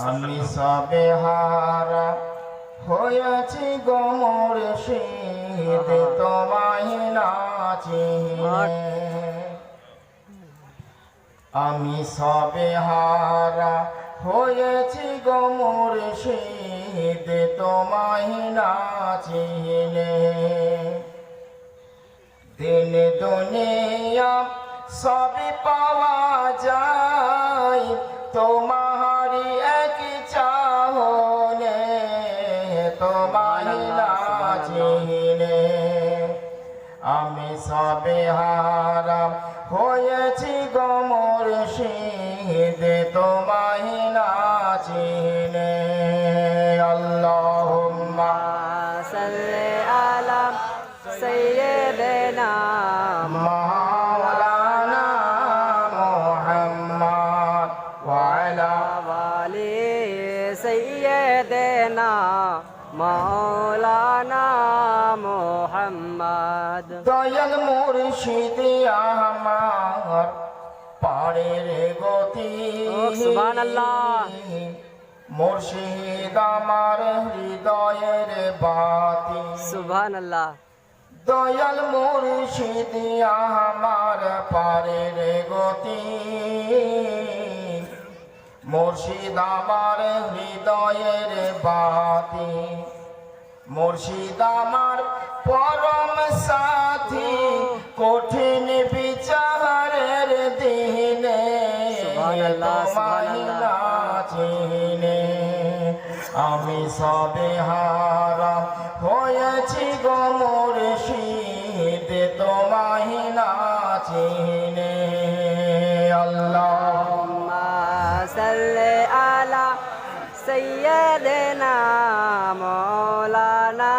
আমি সবে হারা হয়েছি গোমর শীত তোমায় নাচিনে আমি সবে হারা হয়েছি গোমর শীত তোমায় নাচিনে দিন দুনিয়া সবই পাওয়া যায় তোমারি তোমায় আমি সবে হারাম হয়েছি গমর সিদে তোমায় না চিনে। আল্লাহ দেনা দয়াল মুর্শিদি আমার পাড়ের গতি। মুর্শিদ আমার হৃদয়ের বাতি। সুবহান দয়াল মুর্শিদি আমার পাড়ের গতি। মুর্শিদ আমার হৃদয়ের বাতি। মুর্শিদ আমার পরম সাথী কঠিন বিচারের দিনে তোমায় আমি সবে হারা হয়েছি গোমর শীত তোমায় নাচিনে। صل على سيدنا مولانا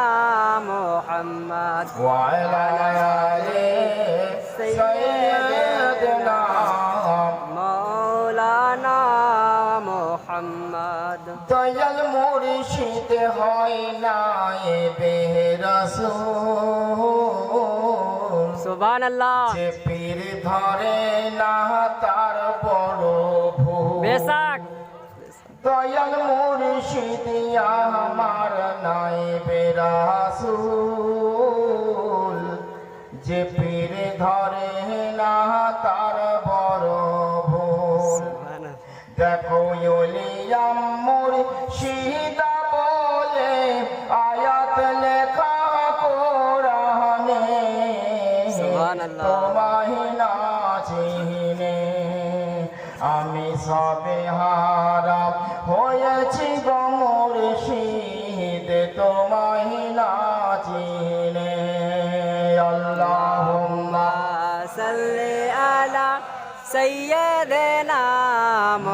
محمد وعلى آل سيدنا مولانا محمد দয়াল মুর্শিদ হয় না এ বেহরাসুল আল্লাহ যে পীর ধরে না তার বড় ভুল। বেশাক। দয়াল মুর্শিদ আমার নাই বেরাসুল। যে পীর ধরে না তার বড় ভুল। দেখো ইউলিয়াম মুর্শিদা তোমায় না চিনে আমি সবে হারা হয়েছি গমর শীত তোমায় না চিনে। আল্লাহ সাল্লে আলা সৈয়দ নাম